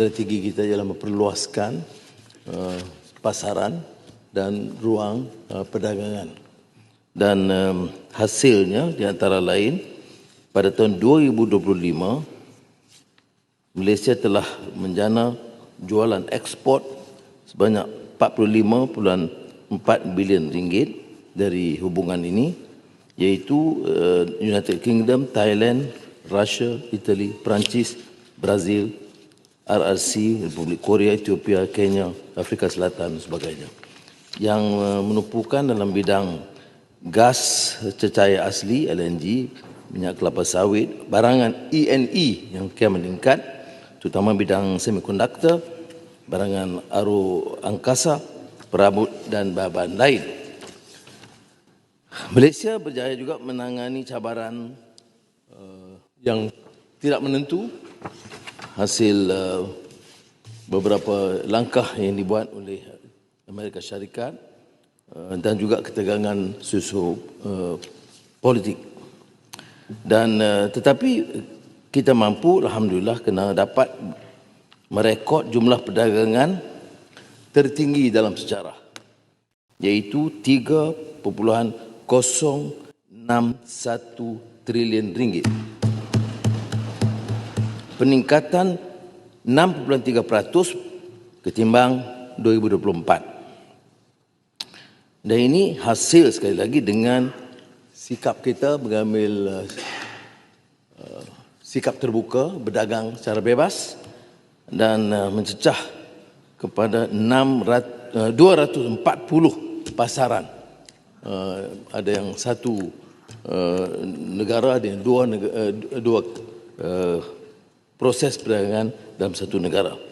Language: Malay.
strategi kita ialah memperluaskan uh, pasaran dan ruang uh, perdagangan. Dan um, hasilnya di antara lain pada tahun 2025 Malaysia telah menjana jualan ekspor sebanyak 45.4 bilion ringgit dari hubungan ini iaitu uh, United Kingdom, Thailand, Russia, Italy, Perancis, Brazil, RRC, Republik Korea, Ethiopia, Kenya, Afrika Selatan dan sebagainya. Yang uh, menumpukan dalam bidang gas cecair asli LNG, minyak kelapa sawit, barangan ENE yang kian meningkat, terutama bidang semikonduktor, barangan aru angkasa, perabot dan bahan lain. Malaysia berjaya juga menangani cabaran uh, yang tidak menentu hasil uh, beberapa langkah yang dibuat oleh Amerika Syarikat uh, dan juga ketegangan susu uh, politik. Dan tetapi kita mampu alhamdulillah kena dapat merekod jumlah perdagangan tertinggi dalam sejarah iaitu 0.61 trilion ringgit. Peningkatan 6.3% ketimbang 2024. Dan ini hasil sekali lagi dengan sikap kita mengambil uh, sikap terbuka, berdagang secara bebas dan uh, mencecah kepada 600, uh, 240 pasaran uh, ada yang satu uh, negara ada yang dua negara, uh, dua uh, proses perdagangan dalam satu negara.